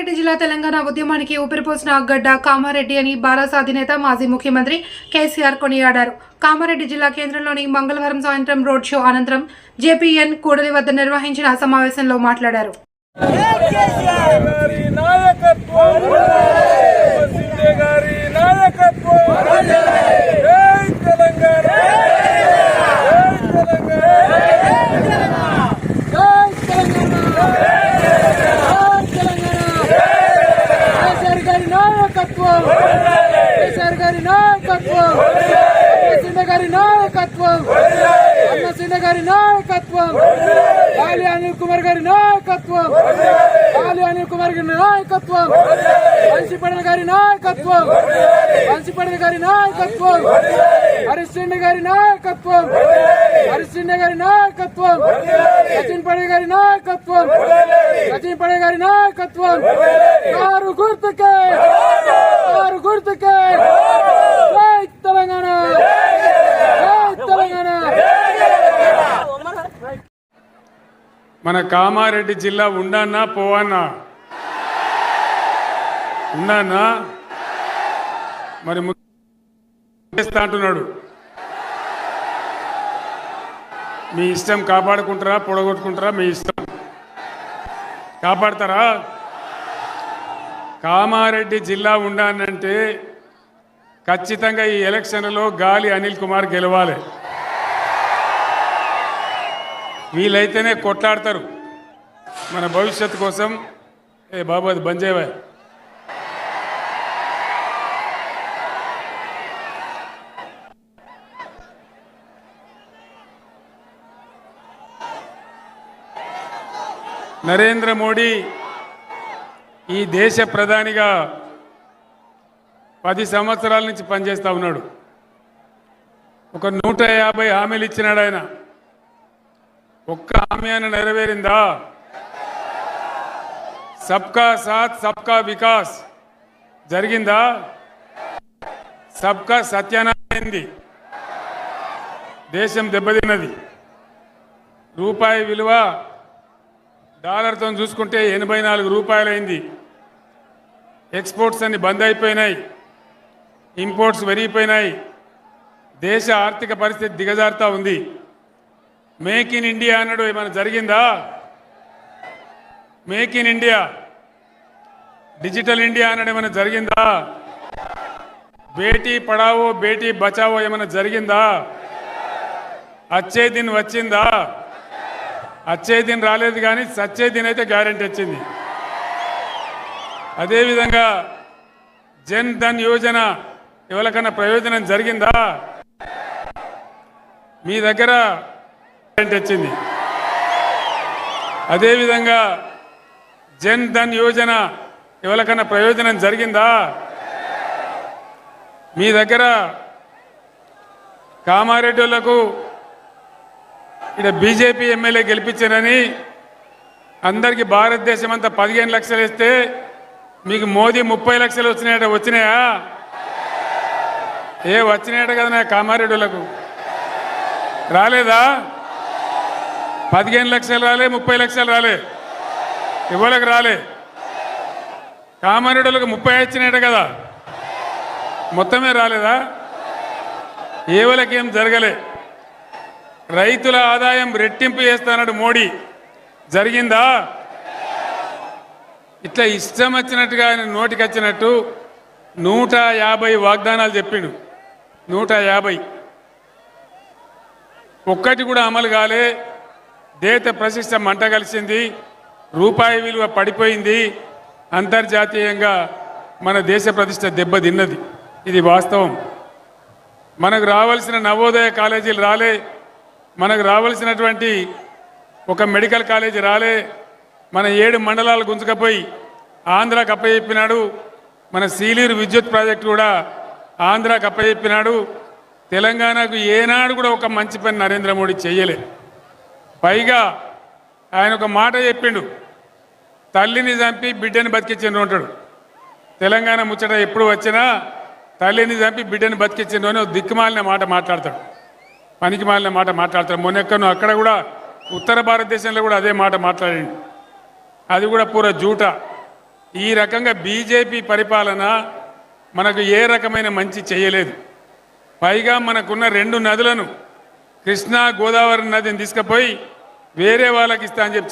రైతుల తెలంగాణ ఉద్యమానికి ఊపిరిపోసిన అగ్గడ్డ కామారెడ్డి అని బారాస అధినేత మాజీ ముఖ్యమంత్రి కేసీఆర్ కొనియాడారు. కామారెడ్డి జిల్లా కేంద్రంలోని మంగళవారం సాయంత్రం రోడ్ షో అనంతరం జేపీఎన్ కూడలి వద్ద నిర్వహించిన సమావేశంలో మాట్లాడారు గారి నాయకత్వం సింధే గారి నాయకత్వం జై తెలంగాణ జై తెలంగాణ జై కేసీఆర్ గారి నాయకత్వం కేసీఆర్ గారి నాయకత్వం అన్న గారి నాయకత్వం అన్న సింధ గారి నాయకత్వం. గాలి అనిల్ కుమార్ గారి నాయకత్వం. గాలి అనిల్ కుమార్ గారి నాయకత్వం. వంశీపడన గారి నాయకత్వం. వంశీపడన గారి నాయకత్వం. హరిశ్చంద్ర గారి నాయకత్వం. హరిశ్చంద్ర గారి నాయకత్వం. సచిన్ పడే గారి నాయకత్వం. సచిన్ పడే గారి నాయకత్వం. మన కామారెడ్డి జిల్లా ఉండానా పోవానా? ఉన్నానా మరి చేస్తా అంటున్నాడు. మీ ఇష్టం కాపాడుకుంటారా పొడగొట్టుకుంటారా? మీ ఇష్టం. కాపాడతారా? కామారెడ్డి జిల్లా ఉండానంటే ఖచ్చితంగా ఈ ఎలక్షన్లో గాలి అనిల్ కుమార్ గెలవాలి. వీలైతేనే కొట్లాడతారు. మన భవిష్యత్తు కోసం ఏ బాబు అది బంద్ చేయవా? నరేంద్ర మోడీ ఈ దేశ ప్రధానిగా పది సంవత్సరాల నుంచి పనిచేస్తూ ఉన్నాడు. ఒక నూట యాభై హామీలు ఇచ్చినాడు ఆయన. ఒక్క హామీ నెరవేరిందా? సబ్కా సాత్ సబ్కా వికాస్. జరిగిందా? సబ్కా సత్యానారాయణది. దేశం దెబ్బతిన్నది. రూపాయి విలువ డాలర్తో చూసుకుంటే ఎనభై నాలుగు రూపాయలైంది. ఎక్స్పోర్ట్స్ అన్ని బంద్ అయిపోయినాయి. ఇంపోర్ట్స్ పెరిగిపోయినాయి. దేశ ఆర్థిక పరిస్థితి దిగజారుతా ఉంది. మేక్ ఇన్ ఇండియా అన్నాడు ఏమైనా జరిగిందా? Make in India. Digital India అన్నాడు ఏమైనా జరిగిందా? బేటీ పడావో బేటీ బచావో ఏమైనా జరిగిందా? అచ్చే దిన్ వచ్చిందా? అచ్చే దిన్ రాలేదు కానీ సచ్చే దిన్ అయితే గ్యారెంటీ వచ్చింది. అదేవిధంగా జన్ ధన్ యోజన ఎవరికన్నా ప్రయోజనం జరిగిందా? మీ దగ్గర వచ్చింది. అదేవిధంగా జన్ ధన్ యోజన ఎవరికన్నా ప్రయోజనం జరిగిందా? మీ దగ్గర కామారెడ్డిలకు ఇక్కడ బీజేపీ ఎమ్మెల్యే గెలిపించారని అందరికీ భారతదేశం అంతా పదిహేను లక్షలు ఇస్తే మీకు మోదీ ముప్పై లక్షలు వచ్చినాయట వచ్చినాయా? ఏ వచ్చినాయట కదా నా కామారెడ్డిలకు రాలేదా? పదిహేను లక్షలు రాలే ముప్పై లక్షలు రాలే. ఇవ్వలకు రాలే. కామారెడ్డులకు ముప్పై వచ్చినాయట కదా. మొత్తమే రాలేదా? ఏవలకేం జరగలే. రైతుల ఆదాయం రెట్టింపు చేస్తానడు మోడీ. జరిగిందా? ఇట్లా ఇష్టం వచ్చినట్టుగా ఆయన నోటికి వచ్చినట్టు నూట యాభై వాగ్దానాలు చెప్పిండు. నూట యాభై. ఒక్కటి కూడా అమలు కాలే. దేత ప్రశిష్ట మంట కలిసింది. రూపాయి విలువ పడిపోయింది. అంతర్జాతీయంగా మన దేశ ప్రతిష్ట దెబ్బతిన్నది ఇది వాస్తవం. మనకు రావాల్సిన నవోదయ కాలేజీలు రాలే. మనకు రావాల్సినటువంటి ఒక మెడికల్ కాలేజీ రాలే. మన ఏడు మండలాలు గుంజుకపోయి ఆంధ్ర అప్పచెప్పినాడు. మన సీలీరు విద్యుత్ ప్రాజెక్టు కూడా ఆంధ్ర అప్పచెప్పినాడు. తెలంగాణకు ఏనాడు కూడా ఒక మంచి పని నరేంద్ర మోడీ చేయలేదు. పైగా ఆయన ఒక మాట చెప్పిండు. తల్లిని చంపి బిడ్డని బతికించిండ్రు అంటాడు. తెలంగాణ ముచ్చట ఎప్పుడు వచ్చినా తల్లిని చంపి బిడ్డని బతికించిండ్రు అని దిక్కుమాలిన మాట మాట్లాడతాడు. పనికి మాలిన మాట మాట్లాడతాడు. మొన్నెక్కను అక్కడ కూడా ఉత్తర భారతదేశంలో కూడా అదే మాట మాట్లాడండి. అది కూడా పూర జూట. ఈ రకంగా బీజేపీ పరిపాలన మనకు ఏ రకమైన మంచి చేయలేదు. పైగా మనకున్న రెండు నదులను కృష్ణా గోదావరి నదిని తీసుకుపోయి వేరే వాళ్ళకి ఇస్తా అని చెప్పి